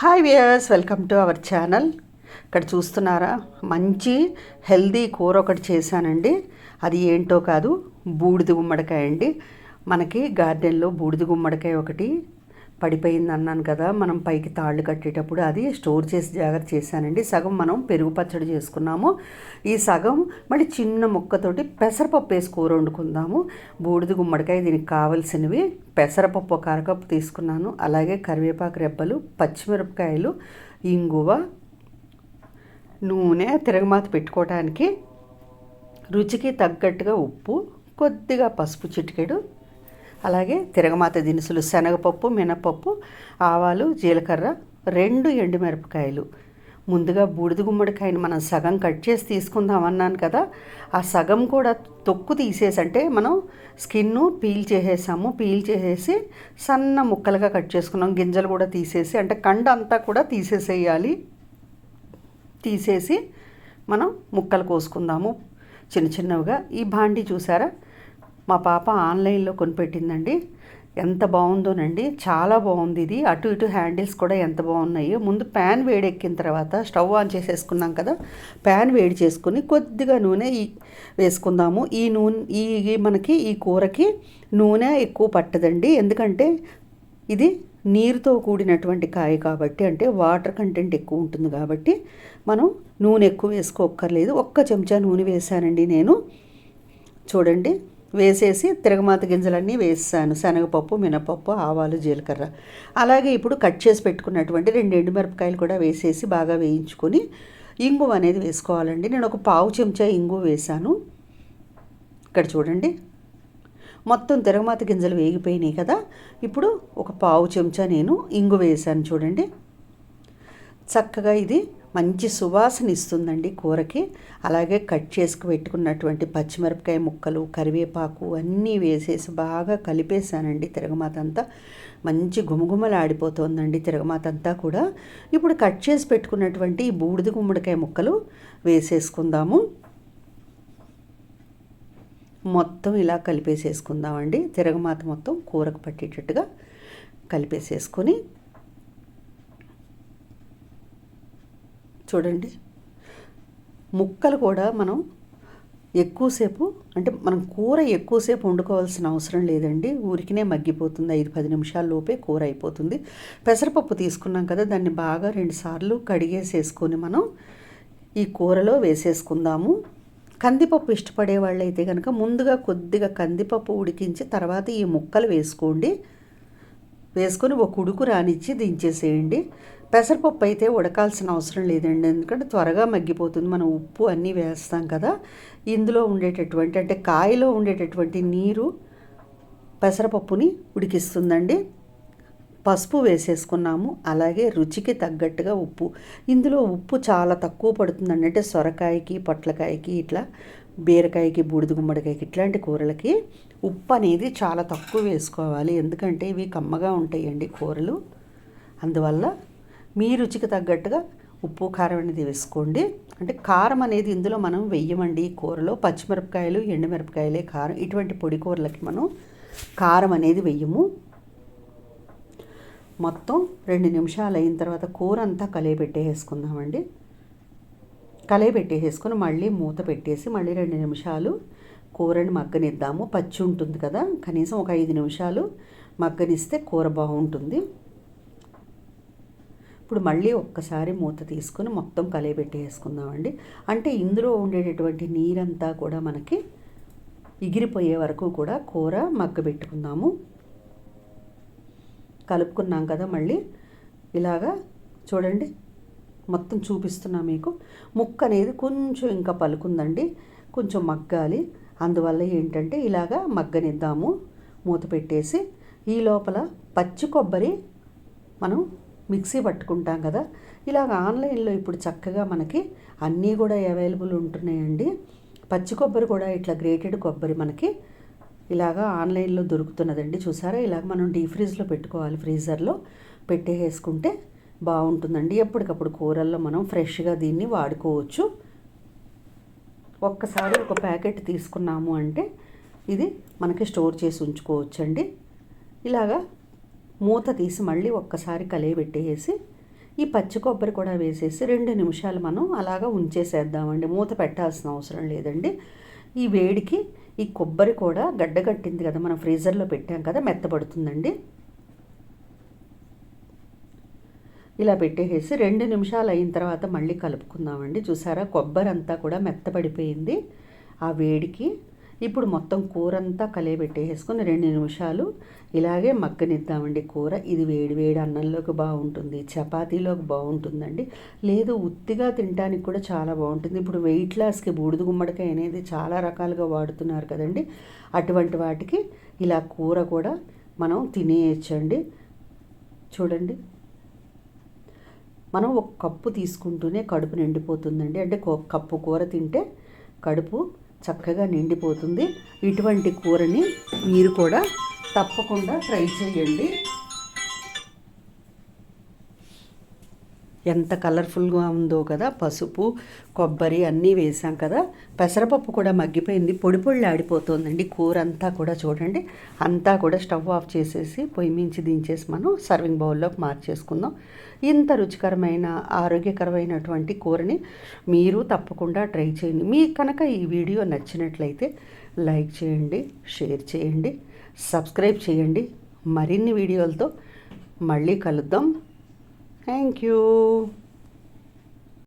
Hi viewers welcome to our channel. ఇక్కడ చూస్తున్నారా? మంచి హెల్దీ కూర ఒకటి చేశానండి. అది ఏంటో కాదు బూడిద గుమ్మడికాయ అండి. మనకి గార్డెన్లో బూడిద గుమ్మడికాయ ఒకటి పడిపోయింది అన్నాను కదా మనం పైకి తాళ్ళు కట్టేటప్పుడు అది స్టోర్ చేసి జాగ్రత్త చేశానండి. సగం మనం పెరుగు పచ్చడి చేసుకున్నాము. ఈ సగం మళ్ళీ చిన్న ముక్కతోటి పెసరపప్పు వేసి కూర వండుకుందాము. బూడిద గుమ్మడికాయ దీనికి కావాల్సినవి. పెసరపప్పు ఒక అరకప్పు తీసుకున్నాను. అలాగే కరివేపాకు రెబ్బలు పచ్చిమిరపకాయలు ఇంగువ నూనె తిరగమాత పెట్టుకోవడానికి రుచికి తగ్గట్టుగా ఉప్పు కొద్దిగా పసుపు చిటికెడు అలాగే తిరగమాత దినుసులు శనగపప్పు మినపప్పు ఆవాలు జీలకర్ర రెండు ఎండుమిరపకాయలు. ముందుగా బూడిద గుమ్మడికాయని మనం సగం కట్ చేసి తీసుకుందాం అన్నాను కదా ఆ సగం కూడా తొక్కు తీసేసి అంటే మనం స్కిన్ను పీల్ చేసేసాము. పీల్ చేసేసి సన్న ముక్కలుగా కట్ చేసుకున్నాం. గింజలు కూడా తీసేసి అంటే కండ అంతా కూడా తీసేసేయాలి. తీసేసి మనం ముక్కలు కోసుకుందాము. చిన్న చిన్నవిగా. ఈ బాండి చూసారా? మా పాప ఆన్లైన్లో కొనిపెట్టిందండి. ఎంత బాగుందోనండి. చాలా బాగుంది ఇది. అటు ఇటు హ్యాండిల్స్ కూడా ఎంత బాగున్నాయో. ముందు ప్యాన్ వేడెక్కిన తర్వాత స్టవ్ ఆన్ చేసేసుకున్నాం కదా ప్యాన్ వేడి చేసుకుని కొద్దిగా నూనె ఈ వేసుకుందాము. ఈ నూనె ఈ మనకి ఈ కూరకి నూనె ఎక్కువ పట్టదండి. ఎందుకంటే ఇది నీరుతో కూడినటువంటి కాయ కాబట్టి అంటే వాటర్ కంటెంట్ ఎక్కువ ఉంటుంది కాబట్టి మనం నూనె ఎక్కువ వేసుకోక్కర్లేదు. ఒక్క చెంచా నూనె వేసానండి నేను. చూడండి. వేసేసి తిరగమాత గింజలన్నీ వేసాను. శనగపప్పు మినపప్పు ఆవాలు జీలకర్ర. అలాగే ఇప్పుడు కట్ చేసి పెట్టుకున్నటువంటి రెండు ఎండుమిరపకాయలు కూడా వేసేసి బాగా వేయించుకొని ఇంగువ అనేది వేసుకోవాలండి. నేను ఒక పావు చెంచా ఇంగు వేసాను. ఇక్కడ చూడండి. మొత్తం తిరగమాత గింజలు వేగిపోయినాయి కదా. ఇప్పుడు ఒక పావు చెంచా నేను ఇంగు వేసాను చూడండి. చక్కగా ఇది మంచి సువాసన ఇస్తుందండి కూరకి. అలాగే కట్ చేసుకు పెట్టుకున్నటువంటి పచ్చిమిరపకాయ ముక్కలు కరివేపాకు అన్నీ వేసేసి బాగా కలిపేసానండి తిరగమాత అంతా మంచి గుమగుమలాడిపోతుందండి తిరగమాత అంతా కూడా. ఇప్పుడు కట్ చేసి పెట్టుకున్నటువంటి ఈ బూడిద గుమ్మడికాయ ముక్కలు వేసేసుకుందాము. మొత్తం ఇలా కలిపేసేసుకుందామండి. తిరగమాత మొత్తం కూరకు పట్టేటట్టుగా కలిపేసేసుకొని చూడండి. ముక్కలు కూడా మనం ఎక్కువసేపు అంటే మనం కూర ఎక్కువసేపు వండుకోవాల్సిన అవసరం లేదండి. ఊరికినే మగ్గిపోతుంది. ఐదు పది నిమిషాల లోపే కూర అయిపోతుంది. పెసరపప్పు తీసుకున్నాం కదా దాన్ని బాగా రెండుసార్లు కడిగేసేసుకొని మనం ఈ కూరలో వేసేసుకుందాము. కందిపప్పు ఇష్టపడే వాళ్ళైతే కనుక ముందుగా కొద్దిగా కందిపప్పు ఉడికించి తర్వాత ఈ ముక్కలు వేసుకోండి. వేసుకొని ఒక ఉడుకు రానిచ్చి దించేసేయండి. పెసరపప్పు అయితే ఉడకాల్సిన అవసరం లేదండి. ఎందుకంటే త్వరగా మగ్గిపోతుంది. మనం ఉప్పు అన్నీ వేస్తాం కదా. ఇందులో ఉండేటటువంటి అంటే కాయలో ఉండేటటువంటి నీరు పెసరపప్పుని ఉడికిస్తుందండి. పసుపు వేసేసుకున్నాము. అలాగే రుచికి తగ్గట్టుగా ఉప్పు. ఇందులో ఉప్పు చాలా తక్కువ పడుతుందండి. అంటే సొరకాయకి పొట్లకాయకి ఇట్లా బీరకాయకి బూడిద గుమ్మడికాయకి ఇట్లాంటి కూరలకి ఉప్పు అనేది చాలా తక్కువ వేసుకోవాలి. ఎందుకంటే ఇవి కమ్మగా ఉంటాయండి కూరలు. అందువల్ల మీ రుచికి తగ్గట్టుగా ఉప్పు కారం అనేది వేసుకోండి. అంటే కారం అనేది ఇందులో మనం వెయ్యమండి ఈ కూరలో పచ్చిమిరపకాయలు ఎండుమిరపకాయలే కారం ఇటువంటి పొడి కూరలకి మనం కారం అనేది వెయ్యము మొత్తం రెండు నిమిషాలు అయిన తర్వాత కూర అంతా కలియబెట్టేసుకుందామండి కలియబెట్టేసుకొని మళ్ళీ మూత పెట్టేసి మళ్ళీ రెండు నిమిషాలు కూరని మగ్గనిద్దాము. పచ్చి ఉంటుంది కదా కనీసం ఒక ఐదు నిమిషాలు మగ్గనిస్తే కూర బాగుంటుంది. ఇప్పుడు మళ్ళీ ఒక్కసారి మూత తీసుకుని మొత్తం కలియబెట్టేసుకుందామండి అంటే ఇందులో ఉండేటటువంటి నీరంతా కూడా మనకి ఎగిరిపోయే వరకు కూడా కూర మగ్గబెట్టుకుందాము కలుపుకున్నాం కదా మళ్ళీ. ఇలాగా చూడండి మొత్తం చూపిస్తున్నా మీకు. ముక్క అనేది కొంచెం ఇంకా పలుకుందండి కొంచెం మగ్గాలి. అందువల్ల ఏంటంటే ఇలాగా మగ్గనిద్దాము. మూత పెట్టేసి ఈ లోపల పచ్చి కొబ్బరి మనం మిక్సీ పట్టుకుంటాం కదా. ఇలాగ ఆన్లైన్లో ఇప్పుడు చక్కగా మనకి అన్నీ కూడా అవైలబుల్ ఉంటున్నాయండి. పచ్చి కొబ్బరి కూడా ఇట్లా గ్రేటెడ్ కొబ్బరి మనకి ఇలాగా ఆన్లైన్లో దొరుకుతున్నదండి. చూసారా? ఇలాగ మనం డీ ఫ్రీజ్లో పెట్టుకోవాలి ఫ్రీజర్లో. పెట్టేసుకుంటే బాగుంటుందండి. ఎప్పటికప్పుడు కూరల్లో మనం ఫ్రెష్గా దీన్ని వాడుకోవచ్చు. ఒక్కసారి ఒక ప్యాకెట్ తీసుకున్నాము అంటే ఇది మనకి స్టోర్ చేసి ఉంచుకోవచ్చండి. ఇలాగా మూత తీసి మళ్ళీ ఒక్కసారి కలియబెట్టేసి ఈ పచ్చి కొబ్బరి కూడా వేసేసి రెండు నిమిషాలు మనం అలాగా ఉంచేసేద్దామండి. మూత పెట్టాల్సిన అవసరం లేదండి. ఈ వేడికి ఈ కొబ్బరి కూడా గడ్డగట్టింది కదా మనం ఫ్రీజర్లో పెట్టాం కదా మెత్తబడుతుందండి. ఇలా పెట్టేసి రెండు నిమిషాలు అయిన తర్వాత మళ్ళీ కలుపుకుందామండి. చూసారా? కొబ్బరి అంతా కూడా మెత్తబడిపోయింది. ఆ వేడికి ఇప్పుడు మొత్తం కూర అంతా కలియబెట్టేసుకొని రెండు నిమిషాలు ఇలాగే మగ్గనిద్దామండి కూర. ఇది వేడి వేడి అన్నంలోకి బాగుంటుంది చపాతీలోకి బాగుంటుందండి. లేదు ఉత్తిగా తినడానికి కూడా చాలా బాగుంటుంది. ఇప్పుడు వెయిట్ లాస్కి బూడిద గుమ్మడికాయ అనేది చాలా రకాలుగా వాడుతున్నారు కదండి. అటువంటి వాటికి ఇలా కూర కూడా మనం తినేయచ్చండి. చూడండి. మనం ఒక కప్పు తీసుకుంటూనే కడుపు నిండిపోతుందండి. అంటే కప్పు కూర తింటే కడుపు చక్కగా నిండిపోతుంది. ఇటువంటి కూరని మీరు కూడా తప్పకుండా ట్రై చేయండి. ఎంత కలర్ఫుల్గా ఉందో కదా పసుపు కొబ్బరి అన్నీ వేసాం కదా పెసరపప్పు కూడా మగ్గిపోయింది పొడి పొళ్ళు ఆడిపోతుందండి కూర అంతా కూడా చూడండి అంతా కూడా స్టవ్ ఆఫ్ చేసేసి పొయ్యి మించి దించేసి మనం సర్వింగ్ బౌల్లోకి మార్చేసుకుందాం. ఇంత రుచికరమైన ఆరోగ్యకరమైనటువంటి కూరని మీరు తప్పకుండా ట్రై చేయండి. మీకు కనుక ఈ వీడియో నచ్చినట్లయితే లైక్ చేయండి షేర్ చేయండి సబ్స్క్రైబ్ చేయండి. మరిన్ని వీడియోలతో మళ్ళీ కలుద్దాం. Thank you.